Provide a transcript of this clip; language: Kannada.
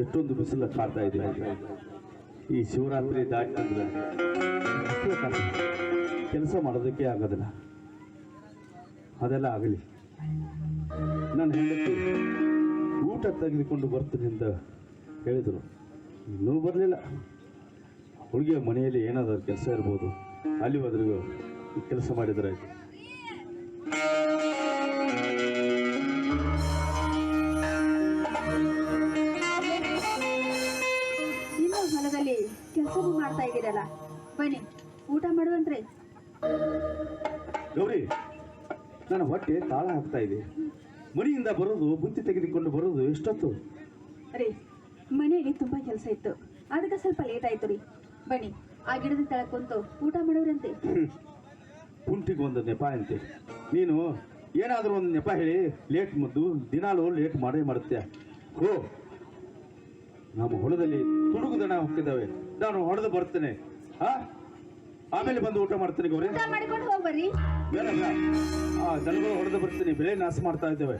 ಎಷ್ಟೊಂದು ಬಿಸಿಲ ಕಾಡ್ತಾ ಇದೆ ಈ ಶಿವರಾತ್ರಿ ದಾಟಿದ್ರೆ ಕೆಲಸ ಮಾಡೋದಕ್ಕೆ ಆಗೋದಿಲ್ಲ. ಅದೆಲ್ಲ ಆಗಲಿ. ನನ್ನ ಹೆಂಡತಿ ಊಟ ತೆಗೆದುಕೊಂಡು ಬರ್ತೀನಿ ಅಂತ ಹೇಳಿದರು. ಇನ್ನೂ ಬರಲಿಲ್ಲ. ಹುಡುಗಿಯ ಮನೆಯಲ್ಲಿ ಏನಾದರೂ ಕೆಲಸ ಇರ್ಬೋದು. ಅಲ್ಲಿ ಹೋದ್ರಿಗೂ ಕೆಲಸ ಮಾಡಿದ್ರೆ ಆಯ್ತು. ಕೆಲಸನೂ ಮಾಡ್ತಾ ಇದ್ದೀರಲ್ಲ. ಬನ್ನಿ ಊಟ ಮಾಡುವಂತ್ರಿ. ಗೌರಿ ನನ್ನ ಹೊಟ್ಟೆ ತಾಳ ಹಾಕ್ತಾ ಇದೆ. ಮನೆಯಿಂದ ಬರೋದು ಬುತ್ತಿ ತೆಗೆದುಕೊಂಡು ಬರೋದು ಎಷ್ಟೊತ್ತು? ರೀ ಮನೆಯಲ್ಲಿ ತುಂಬಾ ಕೆಲಸ ಇತ್ತು. ಅದಕ್ಕೆ ಸ್ವಲ್ಪ ಲೇಟ್ ಆಯ್ತು ರೀ. ಬನ್ನಿ ಆ ಗಿಡದ ಕೆಳಗೆ ಕುಂತು ಊಟ ಮಾಡೋರಂತೆ ಕುಂಟಿಗೆ ಒಂದು ನೆಪ ಅಂತೆ. ನೀನು ಏನಾದರೂ ಒಂದು ನೆಪ ಹೇಳಿ ಲೇಟ್ ಮದ್ದು ದಿನಾಲು ಲೇಟ್ ಮಾಡೇ ಮಾಡುತ್ತೆ. ಓ ನಮ್ಮ ಹೊಲದಲ್ಲಿ ತುಡುಗು ದನ ಹೋಗ್ತಿದ್ದಾವೆ ನಾನು ಹೊಡೆದು ಬರ್ತೇನೆ. ಆಮೇಲೆ ಬಂದು ಊಟ ಮಾಡ್ತೇನೆ ಗೌರಿ. ಊಟ ಮಾಡಿಕೊಂಡು ಹೋಗ್ಬರ್ರಿ. ಬೇಡ ಬೇಡ. ಆ ದನಗಳು ಹೊಡೆದು ಬರ್ತೀನಿ. ಬೆಳೆ ನಾಶ ಮಾಡ್ತಾ ಇದ್ದೇವೆ.